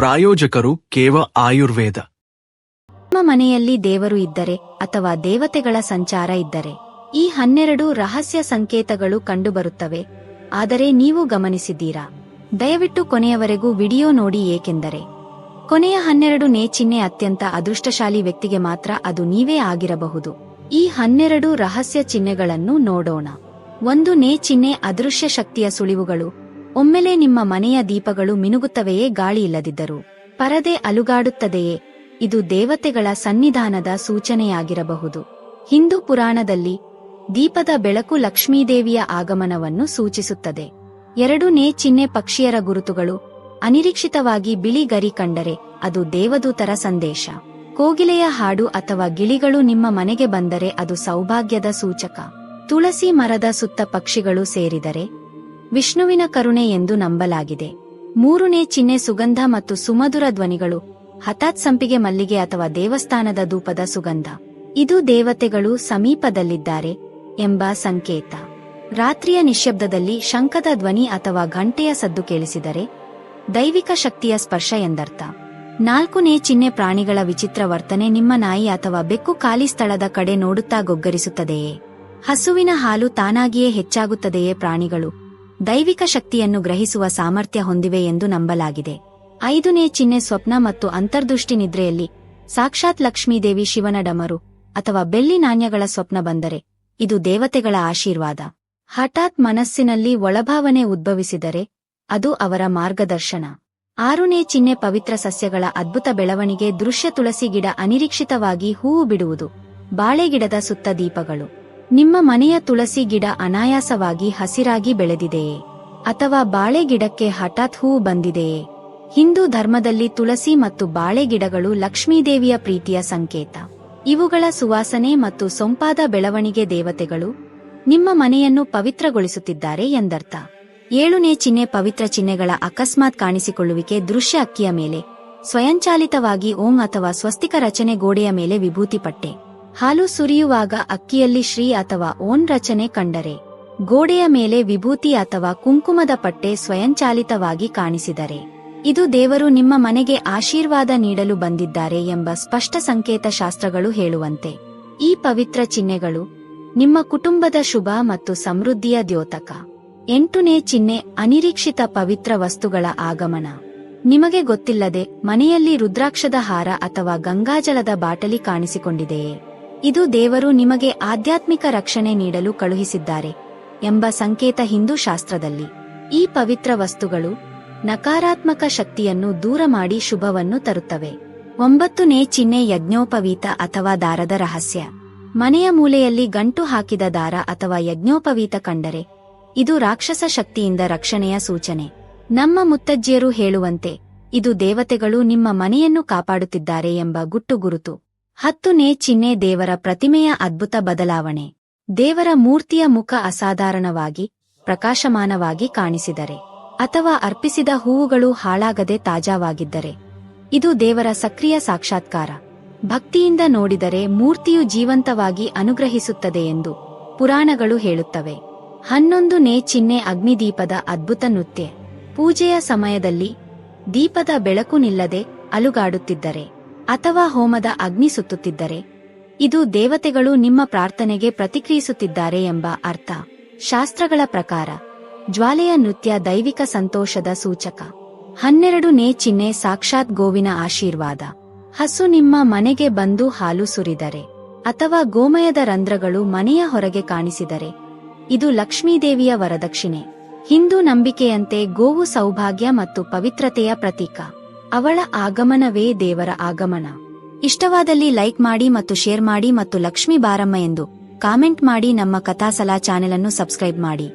ಪ್ರಾಯೋಜಕರು ಕೇವ ಆಯುರ್ವೇದ. ನಮ್ಮ ಮನೆಯಲ್ಲಿ ದೇವರು ಇದ್ದರೆ ಅಥವಾ ದೇವತೆಗಳ ಸಂಚಾರ ಇದ್ದರೆ ಈ ಹನ್ನೆರಡು ರಹಸ್ಯ ಸಂಕೇತಗಳು ಕಂಡುಬರುತ್ತವೆ. ಆದರೆ ನೀವು ಗಮನಿಸಿದ್ದೀರಾ? ದಯವಿಟ್ಟು ಕೊನೆಯವರೆಗೂ ವಿಡಿಯೋ ನೋಡಿ ಏಕೆಂದರೆ ಕೊನೆಯ ಹನ್ನೆರಡು ನೇ ಚಿಹ್ನೆ ಅತ್ಯಂತ ಅದೃಷ್ಟಶಾಲಿ ವ್ಯಕ್ತಿಗೆ ಮಾತ್ರ ಅದು ನೀವೇ ಆಗಿರಬಹುದು. ಈ ಹನ್ನೆರಡು ರಹಸ್ಯ ಚಿಹ್ನೆಗಳನ್ನು ನೋಡೋಣ. ಒಂದು ನೇ ಚಿಹ್ನೆ ಅದೃಶ್ಯ ಶಕ್ತಿಯ ಸುಳಿವುಗಳು ಒಮ್ಮೆಲೆ ನಿಮ್ಮ ಮನೆಯ ದೀಪಗಳು ಮಿನುಗುತ್ತವೆಯೇ ಗಾಳಿ ಇಲ್ಲದಿದ್ದರು? ಪರದೆ ಅಲುಗಾಡುತ್ತದೆಯೇ? ಇದು ದೇವತೆಗಳ ಸನ್ನಿಧಾನದ ಸೂಚನೆಯಾಗಿರಬಹುದು. ಹಿಂದೂ ಪುರಾಣದಲ್ಲಿ ದೀಪದ ಬೆಳಕು ಲಕ್ಷ್ಮೀದೇವಿಯ ಆಗಮನವನ್ನು ಸೂಚಿಸುತ್ತದೆ. ಎರಡು ನೇ ಚಿಹ್ನೆ ಪಕ್ಷಿಯರ ಗುರುತುಗಳು ಅನಿರೀಕ್ಷಿತವಾಗಿ ಬಿಳಿ ಗರಿ ಕಂಡರೆ ಅದು ದೇವದೂತರ ಸಂದೇಶ. ಕೋಗಿಲೆಯ ಹಾಡು ಅಥವಾ ಗಿಳಿಗಳು ನಿಮ್ಮ ಮನೆಗೆ ಬಂದರೆ ಅದು ಸೌಭಾಗ್ಯದ ಸೂಚಕ. ತುಳಸಿ ಮರದ ಸುತ್ತ ಪಕ್ಷಿಗಳು ಸೇರಿದರೆ ವಿಷ್ಣುವಿನ ಕರುಣೆ ಎಂದು ನಂಬಲಾಗಿದೆ. ಮೂರನೇ ಚಿಹ್ನೆ ಸುಗಂಧ ಮತ್ತು ಸುಮಧುರ ಧ್ವನಿಗಳು ಹತಾತ್ ಸಂಪಿಗೆ ಮಲ್ಲಿಗೆ ಅಥವಾ ದೇವಸ್ಥಾನದ ಧೂಪದ ಸುಗಂಧ. ಇದು ದೇವತೆಗಳು ಸಮೀಪದಲ್ಲಿದ್ದಾರೆ ಎಂಬ ಸಂಕೇತ. ರಾತ್ರಿಯ ನಿಶ್ಶಬ್ದದಲ್ಲಿ ಶಂಖದ ಧ್ವನಿ ಅಥವಾ ಘಂಟೆಯ ಸದ್ದು ಕೇಳಿಸಿದರೆ, ದೈವಿಕ ಶಕ್ತಿಯ ಸ್ಪರ್ಶ ಎಂದರ್ಥ. ನಾಲ್ಕನೇ ಚಿಹ್ನೆ ಪ್ರಾಣಿಗಳ ವಿಚಿತ್ರ ವರ್ತನೆ ನಿಮ್ಮ ನಾಯಿ ಅಥವಾ ಬೆಕ್ಕು ಖಾಲಿ ಸ್ಥಳದ ಕಡೆ ನೋಡುತ್ತಾ ಗೊಗ್ಗರಿಸುತ್ತದೆಯೇ? ಹಸುವಿನ ಹಾಲು ತಾನಾಗಿಯೇ ಹೆಚ್ಚಾಗುತ್ತದೆಯೇ ಪ್ರಾಣಿಗಳು? ದೈವಿಕ ಶಕ್ತಿಯನ್ನು ಗ್ರಹಿಸುವ ಸಾಮರ್ಥ್ಯ ಹೊಂದಿವೆ ಎಂದು ನಂಬಲಾಗಿದೆ. ಐದನೇ ಚಿಹ್ನೆ ಸ್ವಪ್ನ ಮತ್ತು ಅಂತರ್ದೃಷ್ಟಿ ನಿದ್ರೆಯಲ್ಲಿ ಸಾಕ್ಷಾತ್ ಲಕ್ಷ್ಮೀದೇವಿ ಶಿವನ ಡಮರು ಅಥವಾ ಬೆಳ್ಳಿ ನಾಣ್ಯಗಳ ಸ್ವಪ್ನ ಬಂದರೆ ಇದು ದೇವತೆಗಳ ಆಶೀರ್ವಾದ. ಹಠಾತ್ ಮನಸ್ಸಿನಲ್ಲಿ ಒಳಭಾವನೆ ಉದ್ಭವಿಸಿದರೆ ಅದು ಅವರ ಮಾರ್ಗದರ್ಶನ. ಆರನೇ ಚಿಹ್ನೆ ಪವಿತ್ರ ಸಸ್ಯಗಳ ಅದ್ಭುತ ಬೆಳವಣಿಗೆ ದೃಶ್ಯ ತುಳಸಿ ಗಿಡ ಅನಿರೀಕ್ಷಿತವಾಗಿ ಹೂವು ಬಿಡುವುದು ಬಾಳೆಗಿಡದ ಸುತ್ತ ದೀಪಗಳು. ನಿಮ್ಮ ಮನೆಯ ತುಳಸಿ ಗಿಡ ಅನಾಯಾಸವಾಗಿ ಹಸಿರಾಗಿ ಬೆಳೆದಿದೆಯೇ? ಅಥವಾ ಬಾಳೆ ಗಿಡಕ್ಕೆ ಹಠಾತ್ ಹೂ ಬಂದಿದೆಯೇ? ಹಿಂದೂ ಧರ್ಮದಲ್ಲಿ ತುಳಸಿ ಮತ್ತು ಬಾಳೆ ಗಿಡಗಳು ಲಕ್ಷ್ಮೀದೇವಿಯ ಪ್ರೀತಿಯ ಸಂಕೇತ. ಇವುಗಳ ಸುವಾಸನೆ ಮತ್ತು ಸೊಂಪಾದ ಬೆಳವಣಿಗೆ ದೇವತೆಗಳು ನಿಮ್ಮ ಮನೆಯನ್ನು ಪವಿತ್ರಗೊಳಿಸುತ್ತಿದ್ದಾರೆ ಎಂದರ್ಥ. ಏಳನೇ ಚಿಹ್ನೆ ಪವಿತ್ರ ಚಿಹ್ನೆಗಳ ಅಕಸ್ಮಾತ್ ಕಾಣಿಸಿಕೊಳ್ಳುವಿಕೆ ದೃಶ್ಯ ಅಕ್ಕಿಯ ಮೇಲೆ, ಸ್ವಯಂಚಾಲಿತವಾಗಿ ಓಂ ಅಥವಾ ಸ್ವಸ್ತಿಕ ರಚನೆ ಗೋಡೆಯ ಮೇಲೆ ವಿಭೂತಿ ಪಟ್ಟೆ ಹಾಲು ಸುರಿಯುವಾಗ ಅಕ್ಕಿಯಲ್ಲಿ ಶ್ರೀ ಅಥವಾ ಓಂ ರಚನೆ ಕಂಡರೆ. ಗೋಡೆಯ ಮೇಲೆ ವಿಭೂತಿ ಅಥವಾ ಕುಂಕುಮದ ಪಟ್ಟೆ ಸ್ವಯಂಚಾಲಿತವಾಗಿ ಕಾಣಿಸಿದರೆ. ಇದು ದೇವರು ನಿಮ್ಮ ಮನೆಗೆ ಆಶೀರ್ವಾದ ನೀಡಲು ಬಂದಿದ್ದಾರೆ ಎಂಬ ಸ್ಪಷ್ಟ ಸಂಕೇತ ಶಾಸ್ತ್ರಗಳು ಹೇಳುವಂತೆ. ಈ ಪವಿತ್ರ ಚಿಹ್ನೆಗಳು ನಿಮ್ಮ ಕುಟುಂಬದ ಶುಭ ಮತ್ತು ಸಮೃದ್ಧಿಯ ದ್ಯೋತಕ. ಎಂಟನೇ ಚಿಹ್ನೆ, ಅನಿರೀಕ್ಷಿತ ಪವಿತ್ರ ವಸ್ತುಗಳ ಆಗಮನ. ನಿಮಗೆ ಗೊತ್ತಿಲ್ಲದೆ ಮನೆಯಲ್ಲಿ ರುದ್ರಾಕ್ಷದ ಹಾರ ಅಥವಾ ಗಂಗಾಜಲದ ಬಾಟಲಿ ಕಾಣಿಸಿಕೊಂಡಿದೆಯೇ? ಇದು ದೇವರು ನಿಮಗೆ ಆಧ್ಯಾತ್ಮಿಕ ರಕ್ಷಣೆ ನೀಡಲು ಕಳುಹಿಸಿದ್ದಾರೆ ಎಂಬ ಸಂಕೇತ ಹಿಂದೂ ಶಾಸ್ತ್ರದಲ್ಲಿ. ಈ ಪವಿತ್ರ ವಸ್ತುಗಳು ನಕಾರಾತ್ಮಕ ಶಕ್ತಿಯನ್ನು ದೂರ ಮಾಡಿ ಶುಭವನ್ನು ತರುತ್ತವೆ. ಒಂಬತ್ತನೇ ಚಿಹ್ನೆ ಯಜ್ಞೋಪವೀತ ಅಥವಾ ದಾರದ ರಹಸ್ಯ. ಮನೆಯ ಮೂಲೆಯಲ್ಲಿ ಗಂಟು ಹಾಕಿದ ದಾರ ಅಥವಾ ಯಜ್ಞೋಪವೀತ ಕಂಡರೆ, ಇದು ರಾಕ್ಷಸ ಶಕ್ತಿಯಿಂದ ರಕ್ಷಣೆಯ ಸೂಚನೆ. ನಮ್ಮ ಮುತ್ತಜ್ಜಿಯರು ಹೇಳುವಂತೆ, ಇದು ದೇವತೆಗಳು ನಿಮ್ಮ ಮನೆಯನ್ನು ಕಾಪಾಡುತ್ತಿದ್ದಾರೆ ಎಂಬ ಗುಟ್ಟು ಗುರುತು. ಹತ್ತನೇ ಚಿಹ್ನೆ ದೇವರ ಪ್ರತಿಮೆಯ ಅದ್ಭುತ ಬದಲಾವಣೆ. ದೇವರ ಮೂರ್ತಿಯ ಮುಖ ಅಸಾಧಾರಣವಾಗಿ, ಪ್ರಕಾಶಮಾನವಾಗಿ ಕಾಣಿಸಿದರೆ, ಅಥವಾ ಅರ್ಪಿಸಿದ ಹೂವುಗಳು ಹಾಳಾಗದೆ ತಾಜಾವಾಗಿದ್ದರೆ, ಇದು ದೇವರ ಸಕ್ರಿಯ ಸಾಕ್ಷಾತ್ಕಾರ. ಭಕ್ತಿಯಿಂದ ನೋಡಿದರೆ ಮೂರ್ತಿಯು ಜೀವಂತವಾಗಿ ಅನುಗ್ರಹಿಸುತ್ತದೆ ಎಂದು ಪುರಾಣಗಳು ಹೇಳುತ್ತವೆ. ಹನ್ನೊಂದು ನೇ ಚಿಹ್ನೆ ಅಗ್ನಿದೀಪದ ಅದ್ಭುತ ನೃತ್ಯ. ಪೂಜೆಯ ಸಮಯದಲ್ಲಿ ದೀಪದ ಬೆಳಕು ನಿಲ್ಲದೆ ಅಲುಗಾಡುತ್ತಿದ್ದರೆ ಅಥವಾ ಹೋಮದ ಅಗ್ನಿ ಸುತ್ತುತ್ತಿದ್ದರೆ? ಇದು ದೇವತೆಗಳು ನಿಮ್ಮ ಪ್ರಾರ್ಥನೆಗೆ ಪ್ರತಿಕ್ರಿಯಿಸುತ್ತಿದ್ದಾರೆ ಎಂಬ ಅರ್ಥ. ಶಾಸ್ತ್ರಗಳ ಪ್ರಕಾರ, ಜ್ವಾಲೆಯ ನೃತ್ಯ ದೈವಿಕ ಸಂತೋಷದ ಸೂಚಕ. ಹನ್ನೆರಡು ನೇ ಚಿಹ್ನೆ ಸಾಕ್ಷಾತ್ ಗೋವಿನ ಆಶೀರ್ವಾದ. ಹಸು ನಿಮ್ಮ ಮನೆಗೆ ಬಂದು ಹಾಲು ಸುರಿದರೆ, ಅಥವಾ ಗೋಮಯದ ರಂಧ್ರಗಳು ಮನೆಯ ಹೊರಗೆ ಕಾಣಿಸಿದರೆ. ಇದು ಲಕ್ಷ್ಮೀದೇವಿಯ ವರದಕ್ಷಿಣೆ. ಹಿಂದೂ ನಂಬಿಕೆಯಂತೆ ಗೋವು ಸೌಭಾಗ್ಯ ಮತ್ತು ಪವಿತ್ರತೆಯ ಪ್ರತೀಕ. ಅವಳ ಆಗಮನವೇ ದೇವರ ಆಗಮನ. ಇಷ್ಟವಾದಲ್ಲಿ ಲೈಕ್ ಮಾಡಿ ಮತ್ತು ಶೇರ್ ಮಾಡಿ ಮತ್ತು ಲಕ್ಷ್ಮೀ ಬಾರಮ್ಮ ಎಂದು ಕಾಮೆಂಟ್ ಮಾಡಿ ನಮ್ಮ ಕಥಾಸಲಾ ಚಾನೆಲ್ ಅನ್ನು ಸಬ್ಸ್ಕ್ರೈಬ್ ಮಾಡಿ.